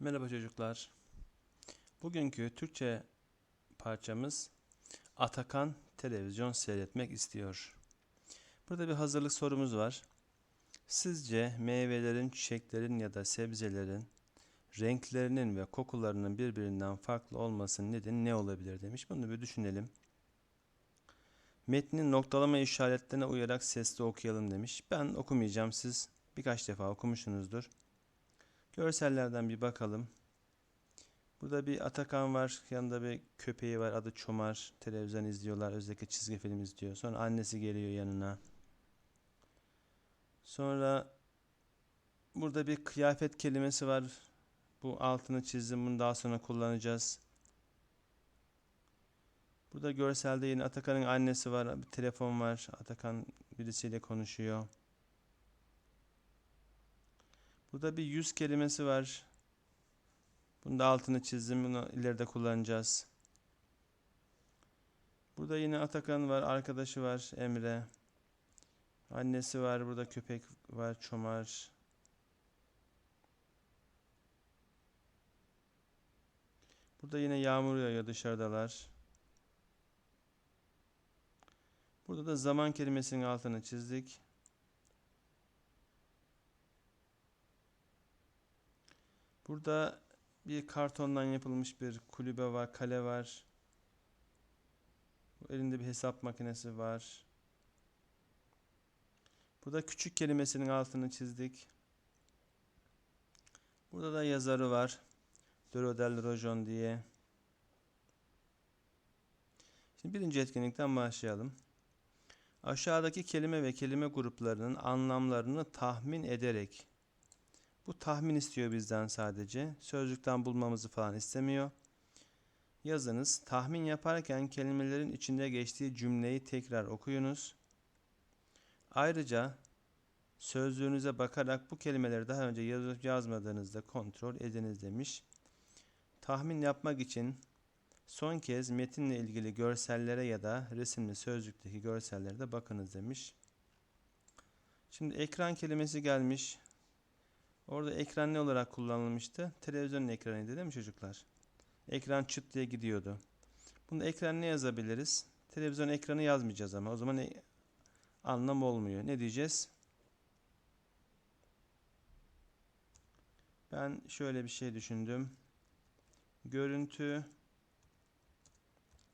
Merhaba çocuklar. Bugünkü Türkçe parçamız Atakan televizyon seyretmek istiyor. Burada bir hazırlık sorumuz var. Sizce meyvelerin, çiçeklerin ya da sebzelerin renklerinin ve kokularının birbirinden farklı olmasının nedeni ne olabilir demiş. Bunu bir düşünelim. Metnin noktalama işaretlerine uyarak sesli okuyalım demiş. Ben okumayacağım. Siz birkaç defa okumuşsunuzdur. Görsellerden bir bakalım. Burada bir Atakan var. Yanında bir köpeği var. Adı Çomar. Televizyon izliyorlar. Özellikle çizgi film izliyor. Sonra annesi geliyor yanına. Sonra burada bir kıyafet kelimesi var. Bu altını çizdim. Bunu daha sonra kullanacağız. Burada görselde yine Atakan'ın annesi var. Bir telefon var. Atakan birisiyle konuşuyor. Burada bir yüz kelimesi var. Bunu da altını çizdim. Bunu ileride kullanacağız. Burada yine Atakan var. Arkadaşı var. Emre. Annesi var. Burada köpek var. Çomar. Burada yine yağmur yağıyor. Dışarıdalar. Burada da zaman kelimesinin altını çizdik. Burada bir kartondan yapılmış bir kulübe var, kale var. Elinde bir hesap makinesi var. Burada küçük kelimesinin altını çizdik. Burada da yazarı var. Dörodel Rojon diye. Şimdi birinci etkinlikten başlayalım. Aşağıdaki kelime ve kelime gruplarının anlamlarını tahmin ederek bu tahmin istiyor bizden sadece. Sözlükten bulmamızı falan istemiyor. Yazınız. Tahmin yaparken kelimelerin içinde geçtiği cümleyi tekrar okuyunuz. Ayrıca sözlüğünüze bakarak bu kelimeleri daha önce yazıp yazmadığınızda kontrol ediniz demiş. Tahmin yapmak için son kez metinle ilgili görsellere ya da resimli sözlükteki görsellere de bakınız demiş. Şimdi ekran kelimesi gelmiş. Orada ekran ne olarak kullanılmıştı? Televizyonun ekranıydı değil mi çocuklar? Ekran çıt diye gidiyordu. Bunu ekran ne yazabiliriz? Televizyon ekranı yazmayacağız ama o zaman e- anlam olmuyor. Ne diyeceğiz? Ben şöyle bir şey düşündüm. Görüntü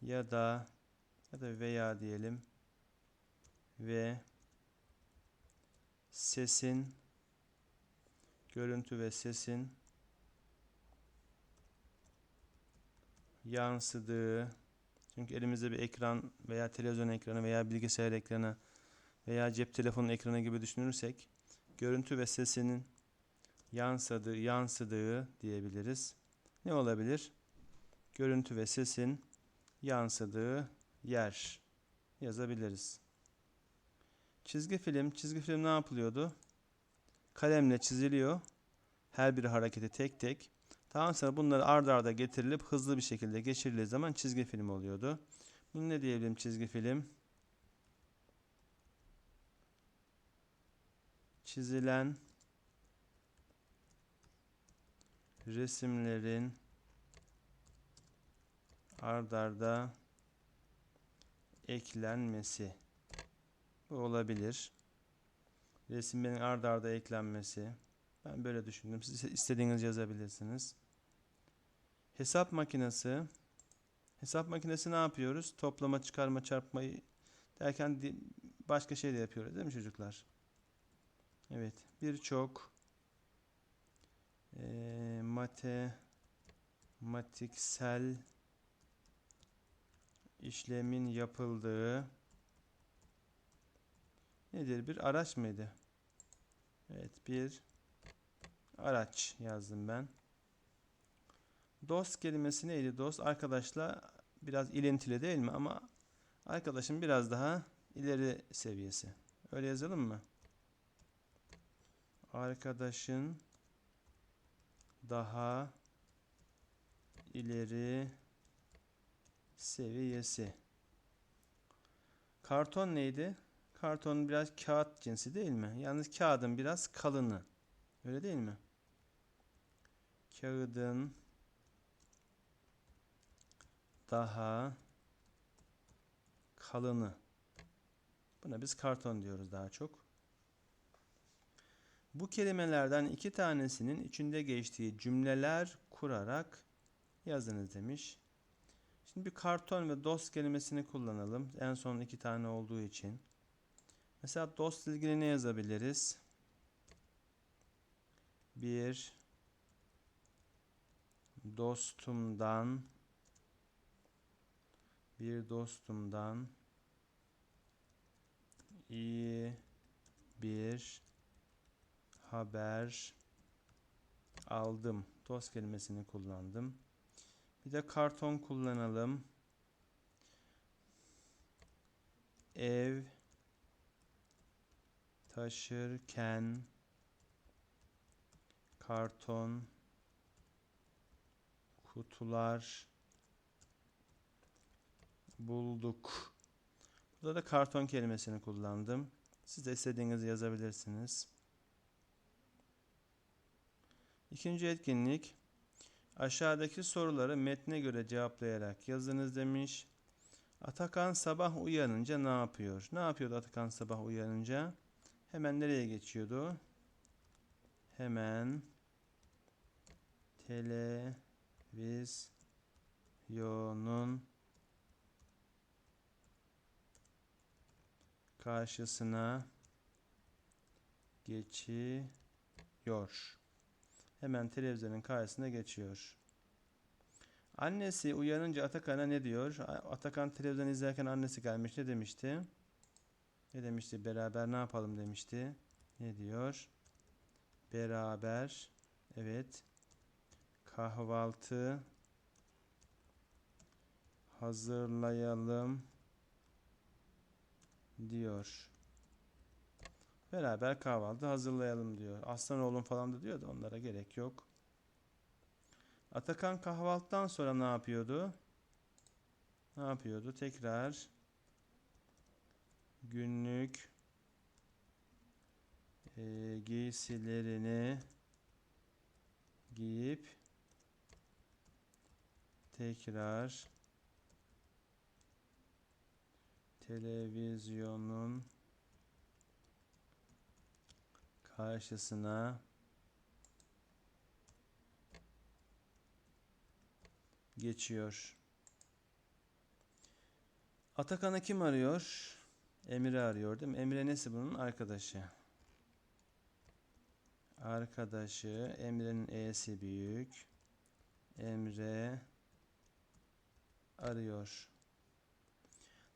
ya da ya da veya diyelim ve sesin görüntü ve sesin yansıdığı çünkü elimizde bir ekran veya televizyon ekranı veya bilgisayar ekranı veya cep telefonu ekranı gibi düşünürsek görüntü ve sesinin yansıdığı, yansıdığı diyebiliriz. Ne olabilir? Görüntü ve sesin yansıdığı yer yazabiliriz. Çizgi film, çizgi film ne yapılıyordu? Kalemle çiziliyor. Her bir hareketi tek tek. Daha sonra bunları ard arda getirilip hızlı bir şekilde geçirildiği zaman çizgi film oluyordu. Bunu ne diyebilirim çizgi film? Çizilen resimlerin ard arda eklenmesi. Olabilir resimlerin ard arda eklenmesi. Ben böyle düşündüm. Siz istediğiniz yazabilirsiniz. Hesap makinesi. Hesap makinesi ne yapıyoruz? Toplama, çıkarma, çarpmayı derken başka şey de yapıyoruz değil mi çocuklar? Evet. Birçok e, matematiksel işlemin yapıldığı nedir? Bir araç mıydı? Evet bir araç yazdım ben. Dost kelimesi neydi? Dost arkadaşla biraz ilintili değil mi? Ama arkadaşın biraz daha ileri seviyesi. Öyle yazalım mı? Arkadaşın daha ileri seviyesi. Karton neydi? Karton biraz kağıt cinsi değil mi? Yalnız kağıdın biraz kalını. Öyle değil mi? kağıdın daha kalını. Buna biz karton diyoruz daha çok. Bu kelimelerden iki tanesinin içinde geçtiği cümleler kurarak yazınız demiş. Şimdi bir karton ve dost kelimesini kullanalım. En son iki tane olduğu için. Mesela dost ilgili ne yazabiliriz? Bir dostumdan bir dostumdan iyi bir haber aldım. Dost kelimesini kullandım. Bir de karton kullanalım. Ev taşırken karton kutular bulduk. Burada da karton kelimesini kullandım. Siz de istediğinizi yazabilirsiniz. İkinci etkinlik aşağıdaki soruları metne göre cevaplayarak yazınız demiş. Atakan sabah uyanınca ne yapıyor? Ne yapıyordu Atakan sabah uyanınca? Hemen nereye geçiyordu? Hemen televizyonun karşısına geçiyor. Hemen televizyonun karşısına geçiyor. Annesi uyanınca Atakan'a ne diyor? Atakan televizyon izlerken annesi gelmiş ne demişti? Ne demişti? Beraber ne yapalım demişti. Ne diyor? Beraber evet kahvaltı hazırlayalım diyor. Beraber kahvaltı hazırlayalım diyor. Aslan oğlum falan da diyor da onlara gerek yok. Atakan kahvaltıdan sonra ne yapıyordu? Ne yapıyordu? Tekrar günlük e, giysilerini giyip tekrar televizyonun karşısına geçiyor. Atakan'ı kim arıyor? Emre arıyor değil mi? Emre nesi bunun? Arkadaşı. Arkadaşı. Emre'nin E'si büyük. Emre arıyor.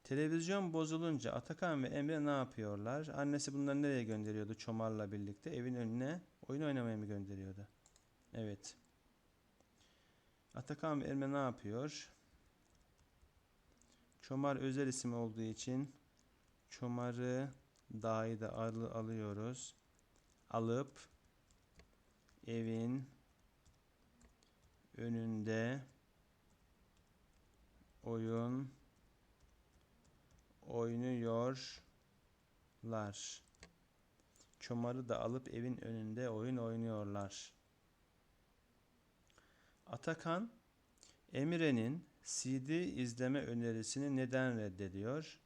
Televizyon bozulunca Atakan ve Emre ne yapıyorlar? Annesi bunları nereye gönderiyordu Çomar'la birlikte? Evin önüne oyun oynamaya mı gönderiyordu? Evet. Atakan ve Emre ne yapıyor? Çomar özel isim olduğu için Çomar'ı dahi de al alıyoruz. Alıp evin önünde oyun oynuyorlar. Çomarı da alıp evin önünde oyun oynuyorlar. Atakan, Emre'nin CD izleme önerisini neden reddediyor?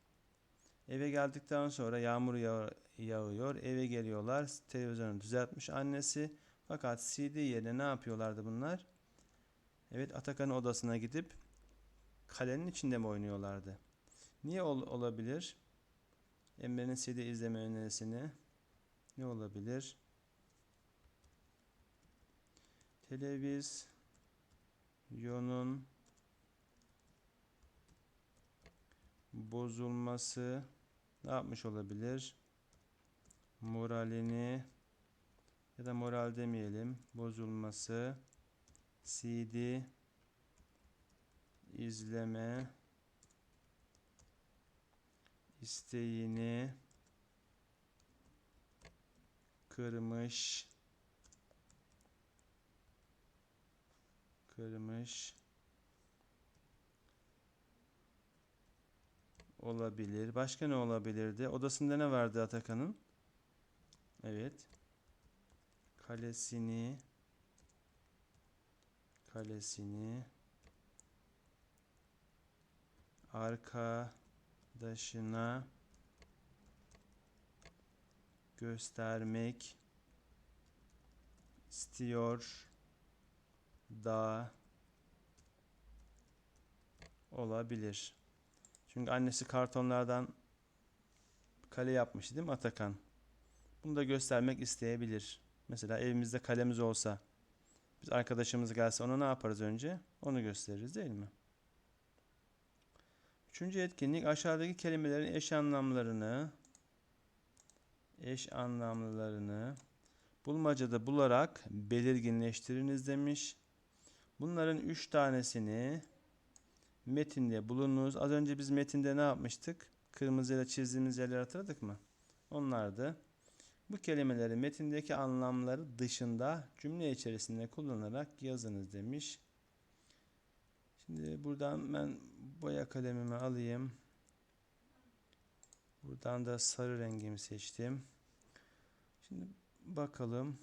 Eve geldikten sonra yağmur yağ yağıyor. Eve geliyorlar. Televizyonu düzeltmiş annesi. Fakat CD yerine ne yapıyorlardı bunlar? Evet Atakan'ın odasına gidip kalenin içinde mi oynuyorlardı? Niye ol olabilir? Emre'nin CD izleme önerisini ne olabilir? Televizyonun bozulması ne yapmış olabilir? Moralini ya da moral demeyelim. Bozulması CD izleme isteğini kırmış kırmış olabilir. Başka ne olabilirdi? Odasında ne vardı Atakan'ın? Evet. Kalesini kalesini arkadaşına göstermek istiyor da olabilir. Çünkü annesi kartonlardan kale yapmıştı değil mi Atakan? Bunu da göstermek isteyebilir. Mesela evimizde kalemiz olsa biz arkadaşımız gelse ona ne yaparız önce? Onu gösteririz değil mi? Üçüncü etkinlik aşağıdaki kelimelerin eş anlamlarını eş anlamlılarını bulmacada bularak belirginleştiriniz demiş. Bunların üç tanesini metinde bulunuz. Az önce biz metinde ne yapmıştık? Kırmızıyla çizdiğimiz yerleri hatırladık mı? Onlardı. Bu kelimeleri metindeki anlamları dışında cümle içerisinde kullanarak yazınız demiş. Şimdi buradan ben boya kalemimi alayım. Buradan da sarı rengimi seçtim. Şimdi bakalım.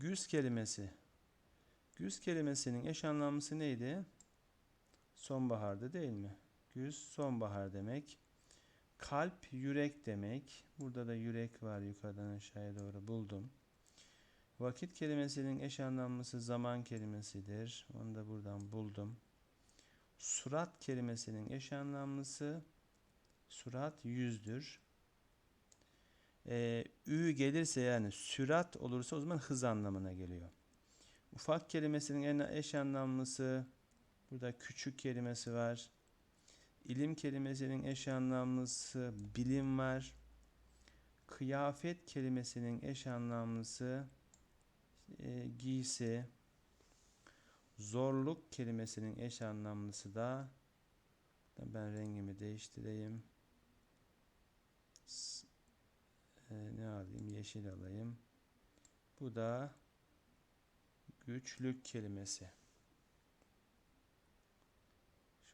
Güz kelimesi. Güz kelimesinin eş anlamlısı neydi? Sonbahardı değil mi? Güz sonbahar demek. Kalp yürek demek. Burada da yürek var yukarıdan aşağıya doğru buldum. Vakit kelimesinin eş anlamlısı zaman kelimesidir. Onu da buradan buldum. Surat kelimesinin eş anlamlısı surat yüzdür. Ee, ü gelirse yani sürat olursa o zaman hız anlamına geliyor. Ufak kelimesinin en eş anlamlısı burada küçük kelimesi var. İlim kelimesinin eş anlamlısı bilim var. Kıyafet kelimesinin eş anlamlısı e, giysi. Zorluk kelimesinin eş anlamlısı da ben rengimi değiştireyim. S- e, ne alayım? Yeşil alayım. Bu da güçlük kelimesi.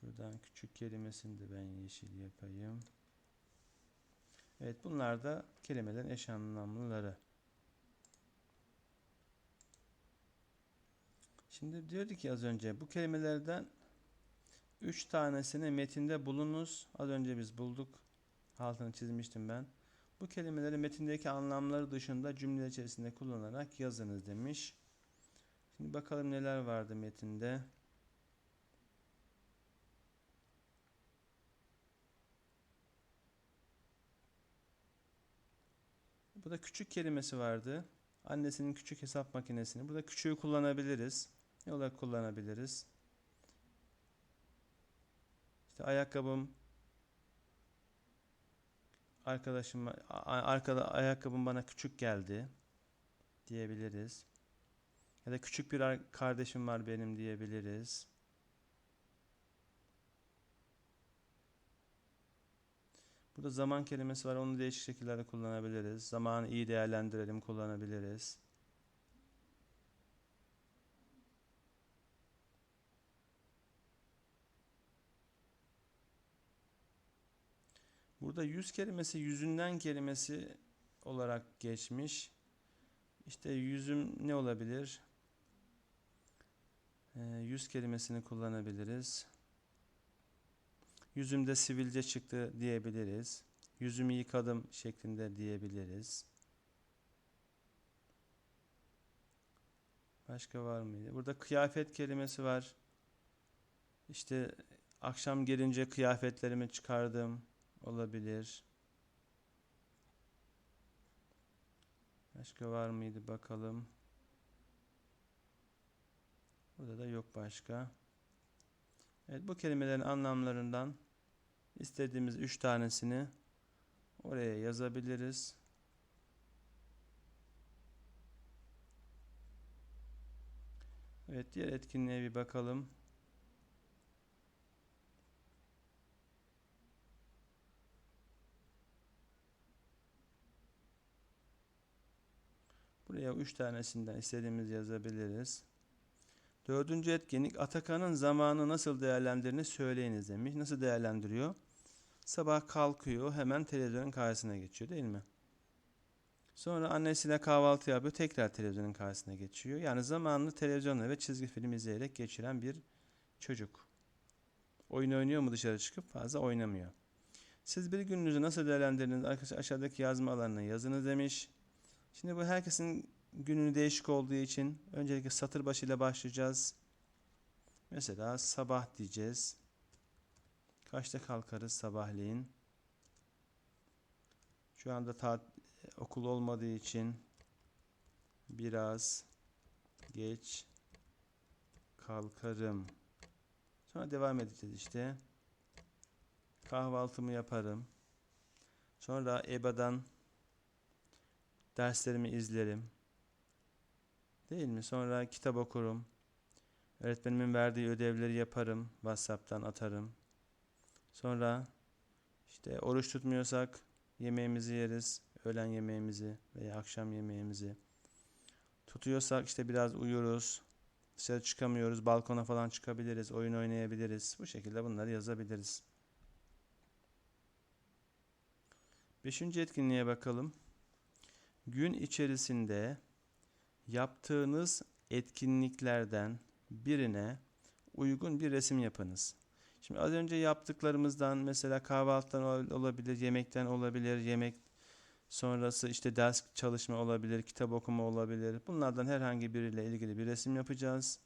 Şuradan küçük kelimesini de ben yeşil yapayım. Evet bunlar da kelimelerin eş anlamlıları. Şimdi diyorduk ki az önce bu kelimelerden üç tanesini metinde bulunuz. Az önce biz bulduk. Altını çizmiştim ben. Bu kelimeleri metindeki anlamları dışında cümle içerisinde kullanarak yazınız demiş. Şimdi bakalım neler vardı metinde. Burada küçük kelimesi vardı. Annesinin küçük hesap makinesini. Burada küçüğü kullanabiliriz. Ne olarak kullanabiliriz? İşte ayakkabım arkadaşım arkada ayakkabım bana küçük geldi diyebiliriz. Ya da küçük bir ar- kardeşim var benim diyebiliriz. Burada zaman kelimesi var. Onu değişik şekillerde kullanabiliriz. Zamanı iyi değerlendirelim, kullanabiliriz. Burada yüz kelimesi yüzünden kelimesi olarak geçmiş. İşte yüzüm ne olabilir? Ee, yüz kelimesini kullanabiliriz. Yüzümde sivilce çıktı diyebiliriz. Yüzümü yıkadım şeklinde diyebiliriz. Başka var mıydı? Burada kıyafet kelimesi var. İşte akşam gelince kıyafetlerimi çıkardım olabilir. Başka var mıydı bakalım. Burada da yok başka. Evet bu kelimelerin anlamlarından istediğimiz üç tanesini oraya yazabiliriz. Evet diğer etkinliğe bir bakalım. Buraya üç tanesinden istediğimiz yazabiliriz. Dördüncü etkinlik Atakan'ın zamanı nasıl değerlendirdiğini söyleyiniz demiş. Nasıl değerlendiriyor? Sabah kalkıyor, hemen televizyonun karşısına geçiyor değil mi? Sonra annesiyle kahvaltı yapıyor, tekrar televizyonun karşısına geçiyor. Yani zamanını televizyonla ve çizgi film izleyerek geçiren bir çocuk. Oyun oynuyor mu dışarı çıkıp fazla oynamıyor. Siz bir gününüzü nasıl değerlendirdiniz? Arkadaşlar aşağıdaki yazma alanına yazınız demiş. Şimdi bu herkesin gününü değişik olduğu için öncelikle satır başıyla başlayacağız. Mesela sabah diyeceğiz. Kaçta kalkarız sabahleyin? Şu anda tat okul olmadığı için biraz geç kalkarım. Sonra devam edeceğiz işte. Kahvaltımı yaparım. Sonra EBA'dan derslerimi izlerim. Değil mi? Sonra kitap okurum. Öğretmenimin verdiği ödevleri yaparım. WhatsApp'tan atarım. Sonra işte oruç tutmuyorsak yemeğimizi yeriz. Öğlen yemeğimizi veya akşam yemeğimizi. Tutuyorsak işte biraz uyuruz. Dışarı çıkamıyoruz. Balkona falan çıkabiliriz. Oyun oynayabiliriz. Bu şekilde bunları yazabiliriz. Beşinci etkinliğe bakalım. Gün içerisinde yaptığınız etkinliklerden birine uygun bir resim yapınız. Şimdi az önce yaptıklarımızdan mesela kahvaltıdan ol- olabilir, yemekten olabilir, yemek sonrası işte ders çalışma olabilir, kitap okuma olabilir. Bunlardan herhangi biriyle ilgili bir resim yapacağız.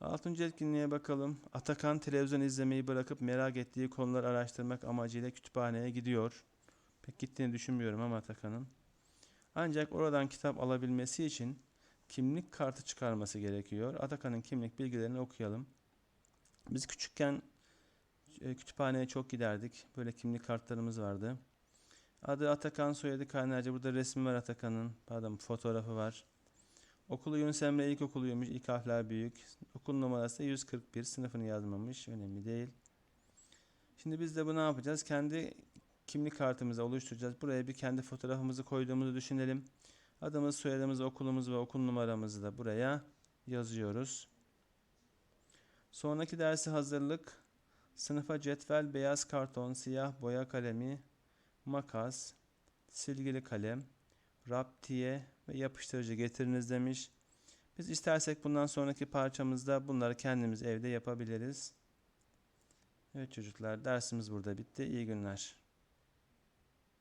Altıncı etkinliğe bakalım. Atakan televizyon izlemeyi bırakıp merak ettiği konuları araştırmak amacıyla kütüphaneye gidiyor. Pek gittiğini düşünmüyorum ama Atakan'ın. Ancak oradan kitap alabilmesi için kimlik kartı çıkarması gerekiyor. Atakan'ın kimlik bilgilerini okuyalım. Biz küçükken e, kütüphaneye çok giderdik. Böyle kimlik kartlarımız vardı. Adı Atakan, soyadı Kaynarca. Burada resmi var Atakan'ın. Pardon, fotoğrafı var. Okulu Yunus Emre İlkokuluymuş. İlk harfler büyük. Okul numarası 141. Sınıfını yazmamış. Önemli değil. Şimdi biz de bu ne yapacağız? Kendi kimlik kartımızı oluşturacağız. Buraya bir kendi fotoğrafımızı koyduğumuzu düşünelim. Adımız, soyadımız, okulumuz ve okul numaramızı da buraya yazıyoruz. Sonraki dersi hazırlık. Sınıfa cetvel, beyaz karton, siyah boya kalemi, makas, silgili kalem, raptiye ve yapıştırıcı getiriniz demiş. Biz istersek bundan sonraki parçamızda bunları kendimiz evde yapabiliriz. Evet çocuklar dersimiz burada bitti. İyi günler.